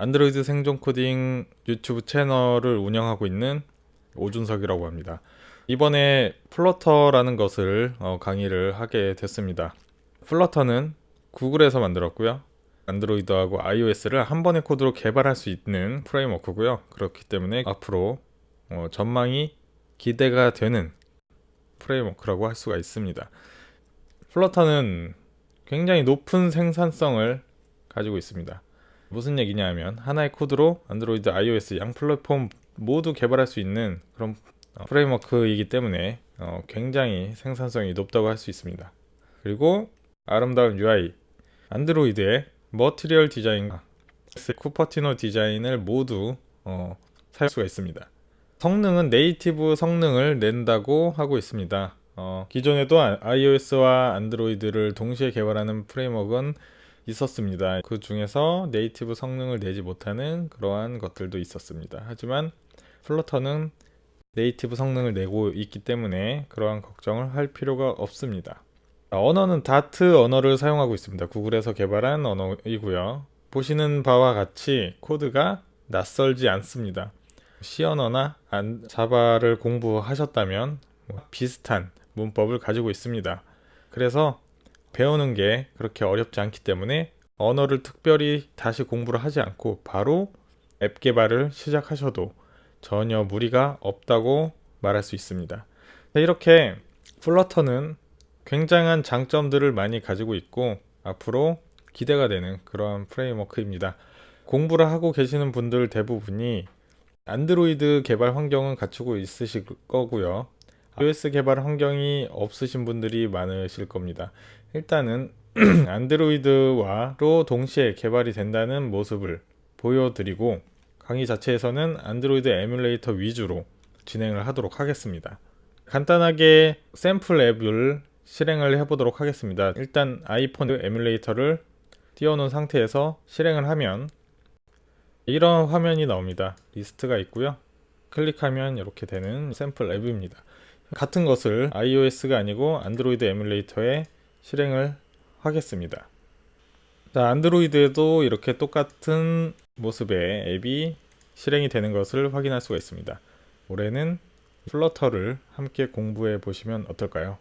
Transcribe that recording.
안드로이드 생존 코딩 유튜브 채널을 운영하고 있는 오준석이라고 합니다. 이번에 플러터라는 것을 어, 강의를 하게 됐습니다. 플러터는 구글에서 만들었고요. 안드로이드하고 iOS를 한 번의 코드로 개발할 수 있는 프레임워크고요. 그렇기 때문에 앞으로 어, 전망이 기대가 되는 프레임워크라고 할 수가 있습니다. 플러터는 굉장히 높은 생산성을 가지고 있습니다. 무슨 얘기냐 면 하나의 코드로 안드로이드, iOS 양 플랫폼 모두 개발할 수 있는 그런 어, 프레임워크이기 때문에 어, 굉장히 생산성이 높다고 할 수 있습니다. 그리고 아름다운 UI, 안드로이드의 머티리얼 디자인과 쿠퍼티노 디자인을 모두 어, 사용할 수가 있습니다. 성능은 네이티브 성능을 낸다고 하고 있습니다. 어, 기존에도 아- iOS와 안드로이드를 동시에 개발하는 프레임워크는 있었습니다. 그 중에서 네이티브 성능을 내지 못하는 그러한 것들도 있었습니다. 하지만 플러터는 네이티브 성능을 내고 있기 때문에 그러한 걱정을 할 필요가 없습니다. 아, 언어는 다트 언어를 사용하고 있습니다. 구글에서 개발한 언어이고요. 보시는 바와 같이 코드가 낯설지 않습니다. C 언어나 안- 자바를 공부하셨다면 뭐 비슷한 문법을 가지고 있습니다. 그래서 배우는 게 그렇게 어렵지 않기 때문에 언어를 특별히 다시 공부를 하지 않고 바로 앱 개발을 시작하셔도 전혀 무리가 없다고 말할 수 있습니다. 자, 이렇게 플러터는 굉장한 장점들을 많이 가지고 있고 앞으로 기대가 되는 그러한 프레임워크입니다. 공부를 하고 계시는 분들 대부분이 안드로이드 개발 환경은 갖추고 있으실 거고요. iOS 개발 환경이 없으신 분들이 많으실 겁니다. 일단은 안드로이드와로 동시에 개발이 된다는 모습을 보여드리고 강의 자체에서는 안드로이드 에뮬레이터 위주로 진행을 하도록 하겠습니다. 간단하게 샘플 앱을 실행을 해보도록 하겠습니다. 일단 아이폰 에뮬레이터를 띄워놓은 상태에서 실행을 하면 이런 화면이 나옵니다. 리스트가 있고요. 클릭하면 이렇게 되는 샘플 앱입니다. 같은 것을 iOS가 아니고 안드로이드 에뮬레이터에 실행을 하겠습니다. 자, 안드로이드에도 이렇게 똑같은 모습의 앱이 실행이 되는 것을 확인할 수가 있습니다. 올해는 플러터를 함께 공부해 보시면 어떨까요?